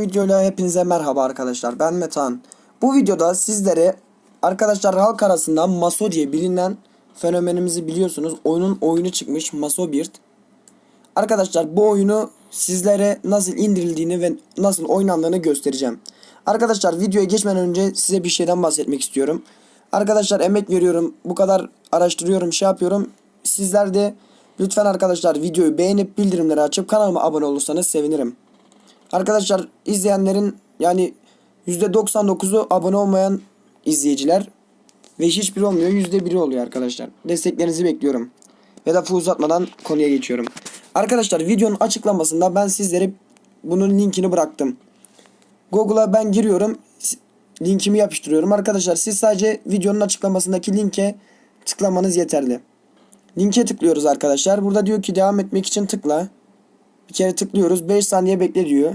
videoyla hepinize merhaba arkadaşlar. Ben Metan. Bu videoda sizlere arkadaşlar halk arasında Maso diye bilinen fenomenimizi biliyorsunuz. Oyunun oyunu çıkmış Maso Bird. Arkadaşlar bu oyunu sizlere nasıl indirildiğini ve nasıl oynandığını göstereceğim. Arkadaşlar videoya geçmeden önce size bir şeyden bahsetmek istiyorum. Arkadaşlar emek veriyorum. Bu kadar araştırıyorum, şey yapıyorum. Sizler de lütfen arkadaşlar videoyu beğenip bildirimleri açıp kanalıma abone olursanız sevinirim. Arkadaşlar izleyenlerin yani %99'u abone olmayan izleyiciler ve hiçbiri olmuyor %1'i oluyor arkadaşlar. Desteklerinizi bekliyorum. Ve lafı uzatmadan konuya geçiyorum. Arkadaşlar videonun açıklamasında ben sizlere bunun linkini bıraktım. Google'a ben giriyorum. Linkimi yapıştırıyorum. Arkadaşlar siz sadece videonun açıklamasındaki linke tıklamanız yeterli. Linke tıklıyoruz arkadaşlar. Burada diyor ki devam etmek için tıkla. Bir kere tıklıyoruz. 5 saniye bekle diyor.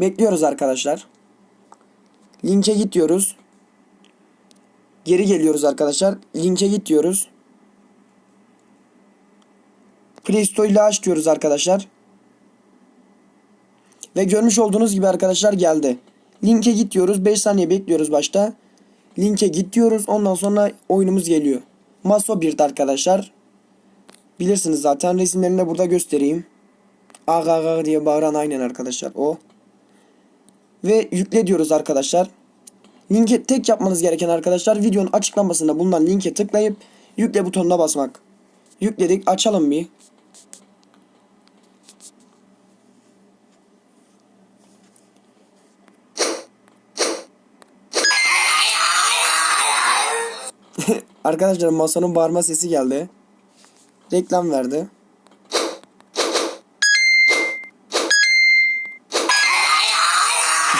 Bekliyoruz arkadaşlar. Linke git diyoruz. Geri geliyoruz arkadaşlar. Linke git diyoruz. Play Store ile aç diyoruz arkadaşlar. Ve görmüş olduğunuz gibi arkadaşlar geldi. Linke git diyoruz. 5 saniye bekliyoruz başta. Linke git diyoruz. Ondan sonra oyunumuz geliyor. Maso 1'de arkadaşlar. Bilirsiniz zaten resimlerini de burada göstereyim. Aga aga diye bağıran aynen arkadaşlar o. Ve yükle diyoruz arkadaşlar. Linke tek yapmanız gereken arkadaşlar videonun açıklamasında bulunan linke tıklayıp yükle butonuna basmak. Yükledik açalım bir. Arkadaşlar masanın bağırma sesi geldi. Reklam verdi.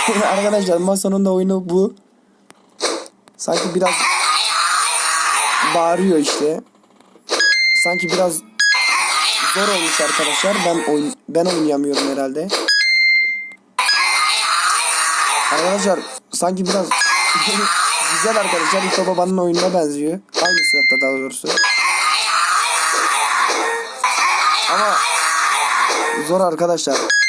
Arkadaşlar masanın da oyunu bu. Sanki biraz bağırıyor işte. Sanki biraz zor olmuş arkadaşlar. Ben oyn ben oynayamıyorum herhalde. Arkadaşlar sanki biraz güzel arkadaşlar. İko Baba'nın oyununa benziyor. Aynısı hatta daha doğrusu. Ama zor arkadaşlar.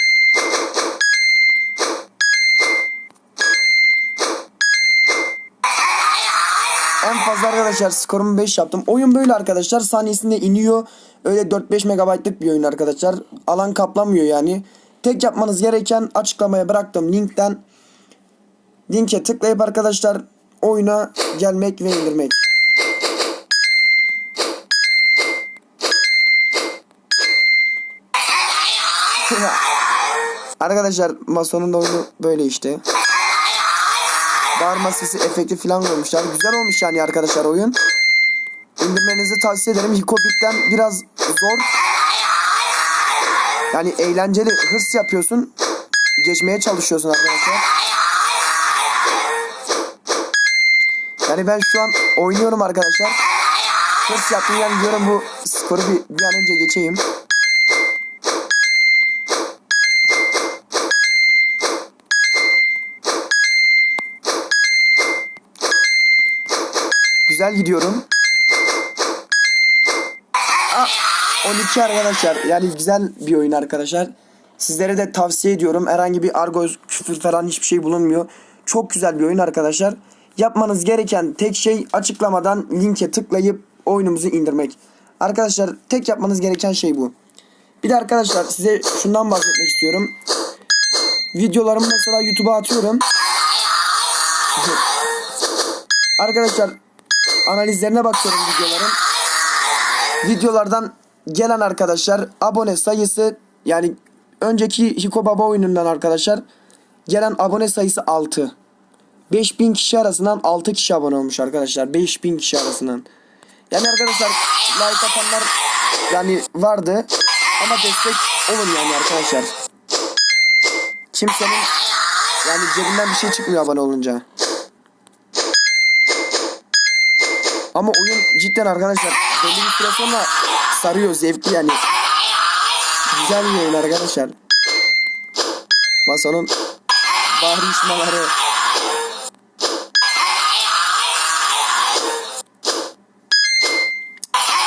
En fazla arkadaşlar skorumu 5 yaptım. Oyun böyle arkadaşlar. Saniyesinde iniyor. Öyle 4-5 megabaytlık bir oyun arkadaşlar. Alan kaplamıyor yani. Tek yapmanız gereken açıklamaya bıraktığım linkten linke tıklayıp arkadaşlar oyuna gelmek ve indirmek. Arkadaşlar Mason'un oyunu böyle işte. Bağırma sesi efekti falan koymuşlar. Güzel olmuş yani arkadaşlar oyun. İndirmenizi tavsiye ederim. Hikobit'ten biraz zor. Yani eğlenceli hırs yapıyorsun. Geçmeye çalışıyorsun arkadaşlar. Yani ben şu an oynuyorum arkadaşlar. Hırs yaptım yani diyorum bu skoru bir, bir an önce geçeyim. Güzel gidiyorum. Aa, 12 arkadaşlar. Yani güzel bir oyun arkadaşlar. Sizlere de tavsiye ediyorum. Herhangi bir argo küfür falan hiçbir şey bulunmuyor. Çok güzel bir oyun arkadaşlar. Yapmanız gereken tek şey açıklamadan linke tıklayıp oyunumuzu indirmek. Arkadaşlar tek yapmanız gereken şey bu. Bir de arkadaşlar size şundan bahsetmek istiyorum. Videolarımı mesela YouTube'a atıyorum. Arkadaşlar analizlerine bakıyorum videoların. Videolardan gelen arkadaşlar abone sayısı yani önceki Hiko Baba oyunundan arkadaşlar gelen abone sayısı 6. 5000 kişi arasından 6 kişi abone olmuş arkadaşlar. 5000 kişi arasından. Yani arkadaşlar like atanlar yani vardı ama destek olun yani arkadaşlar. Kimsenin yani cebinden bir şey çıkmıyor abone olunca. Ama oyun cidden arkadaşlar belli bir süre sonra sarıyor zevkli yani. Güzel bir oyun arkadaşlar. Masonun bağırışmaları.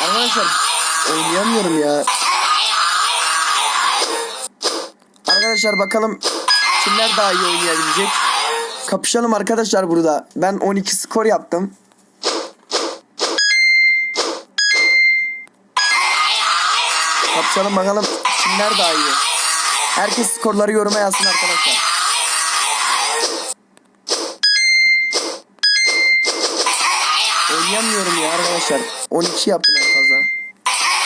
Arkadaşlar oynayamıyorum ya. Arkadaşlar bakalım kimler daha iyi oynayabilecek. Kapışalım arkadaşlar burada. Ben 12 skor yaptım. Kapışalım bakalım kimler daha iyi. Herkes skorları yoruma yazsın arkadaşlar. Oynayamıyorum ya arkadaşlar. 12 yaptım en fazla.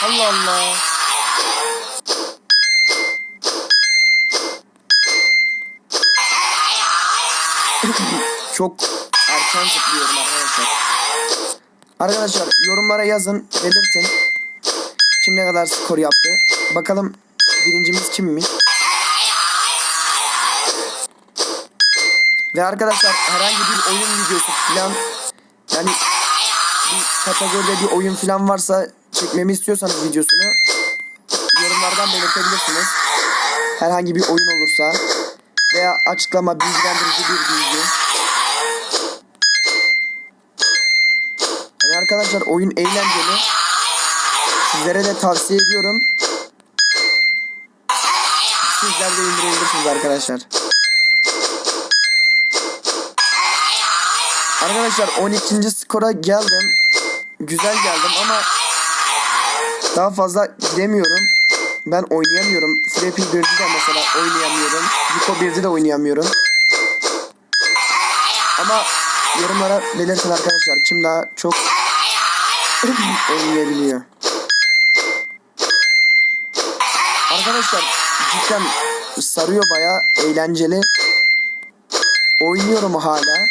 Allah Allah. Çok erken zıplıyorum arkadaşlar. Arkadaşlar yorumlara yazın, belirtin. Kim ne kadar skor yaptı. Bakalım birincimiz kimmiş? Ve arkadaşlar herhangi bir oyun videosu falan yani bir kategoride bir oyun falan varsa çekmemi istiyorsanız videosunu yorumlardan belirtebilirsiniz. Herhangi bir oyun olursa veya açıklama bilgilendirici bir bilgi. Yani arkadaşlar oyun eğlenceli. Sizlere de tavsiye ediyorum. Sizler de indirebilirsiniz arkadaşlar. Arkadaşlar 12. skora geldim. Güzel geldim ama daha fazla gidemiyorum. Ben oynayamıyorum. Frappy 1'de de mesela oynayamıyorum. Yuko 1'de de oynayamıyorum. Ama yorumlara belirtin arkadaşlar. Kim daha çok oynayabiliyor. Arkadaşlar cidden sarıyor baya eğlenceli. Oynuyorum hala.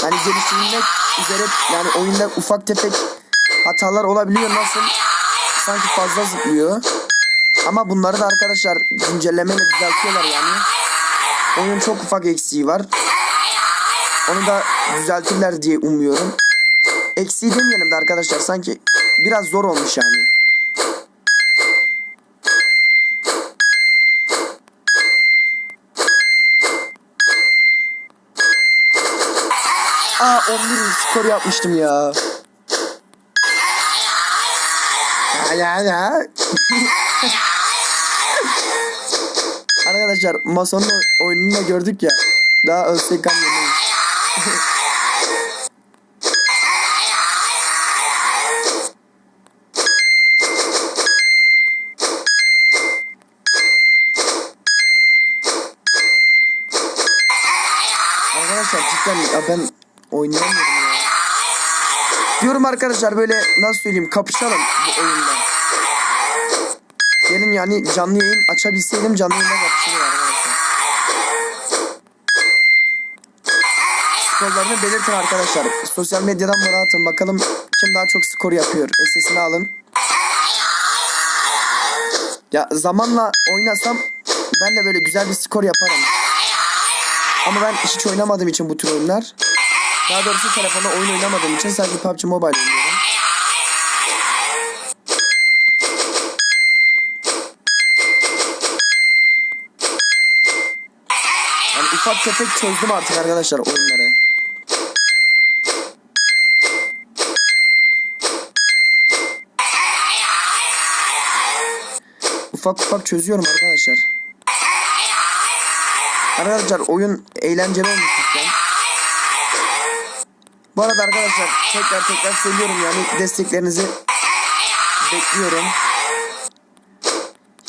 Hani geliştirilmek üzere yani oyunda ufak tefek hatalar olabiliyor nasıl sanki fazla zıplıyor. Ama bunları da arkadaşlar güncellemeyle düzeltiyorlar yani. Oyun çok ufak eksiği var. Onu da düzeltirler diye umuyorum. Eksiği demeyelim de arkadaşlar sanki biraz zor olmuş yani. Aa 11 skor yapmıştım ya. Ya ya. Arkadaşlar masanın oy- oyununu da gördük ya. Daha ölsek yemeyiz. Arkadaşlar cidden ya ben oynayamıyorum ya. Diyorum arkadaşlar böyle nasıl söyleyeyim kapışalım bu oyunda. Gelin yani canlı yayın açabilseydim canlı yayında kapışırım arkadaşlar. Skorlarını belirtin arkadaşlar. Sosyal medyadan bana atın. Bakalım kim daha çok skor yapıyor. SS'ini alın. Ya zamanla oynasam ben de böyle güzel bir skor yaparım. Ama ben hiç oynamadığım için bu tür oyunlar. Daha doğrusu telefonda oyun oynamadığım için sadece PUBG Mobile oynuyorum. Yani ufak tefek çözdüm artık arkadaşlar oyunları. Ufak ufak çözüyorum arkadaşlar. Arkadaşlar oyun eğlenceli olmuş cidden. Bu arada arkadaşlar tekrar tekrar söylüyorum yani desteklerinizi bekliyorum.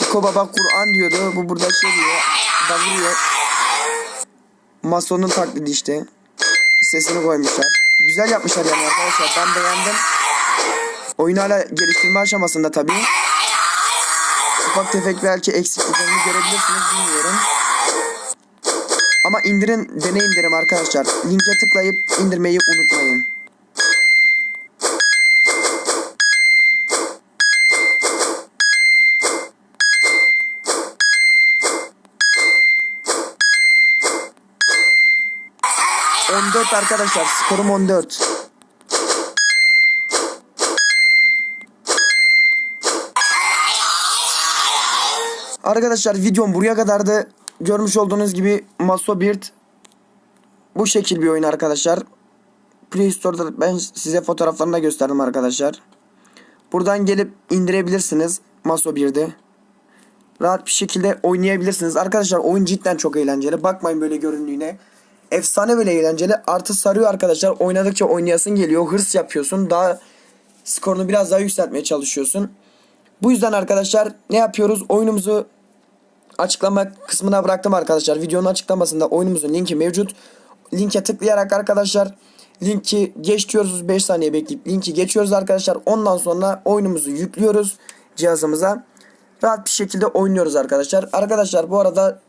Hiko Baba Kur'an diyordu. Bu burada şey diyor. Bağırıyor. Mason'un taklidi işte. Sesini koymuşlar. Güzel yapmışlar yani arkadaşlar. Ben beğendim. Oyun hala geliştirme aşamasında tabii. Ufak tefek belki eksikliklerini görebilirsiniz bilmiyorum. Ama indirin deneyin derim arkadaşlar. Linke tıklayıp indirmeyi unutmayın. On dört arkadaşlar. Skorum 14. Arkadaşlar videom buraya kadardı. Görmüş olduğunuz gibi Maso Beard bu şekil bir oyun arkadaşlar. Play Store'da ben size fotoğraflarını da gösterdim arkadaşlar. Buradan gelip indirebilirsiniz Maso Beard'i. rahat bir şekilde oynayabilirsiniz. Arkadaşlar oyun cidden çok eğlenceli. Bakmayın böyle göründüğüne. Efsane böyle eğlenceli. Artı sarıyor arkadaşlar. Oynadıkça oynayasın geliyor. Hırs yapıyorsun. Daha skorunu biraz daha yükseltmeye çalışıyorsun. Bu yüzden arkadaşlar ne yapıyoruz? Oyunumuzu açıklama kısmına bıraktım arkadaşlar. Videonun açıklamasında oyunumuzun linki mevcut. Linke tıklayarak arkadaşlar linki geç diyoruz 5 saniye bekleyip linki geçiyoruz arkadaşlar. Ondan sonra oyunumuzu yüklüyoruz cihazımıza. Rahat bir şekilde oynuyoruz arkadaşlar. Arkadaşlar bu arada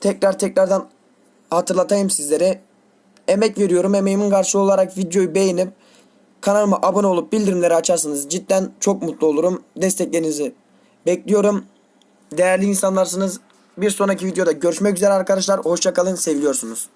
tekrar tekrardan hatırlatayım sizlere. Emek veriyorum. Emeğimin karşılığı olarak videoyu beğenip kanalıma abone olup bildirimleri açarsanız cidden çok mutlu olurum. Desteklerinizi bekliyorum. Değerli insanlarsınız. Bir sonraki videoda görüşmek üzere arkadaşlar. Hoşçakalın. Seviliyorsunuz.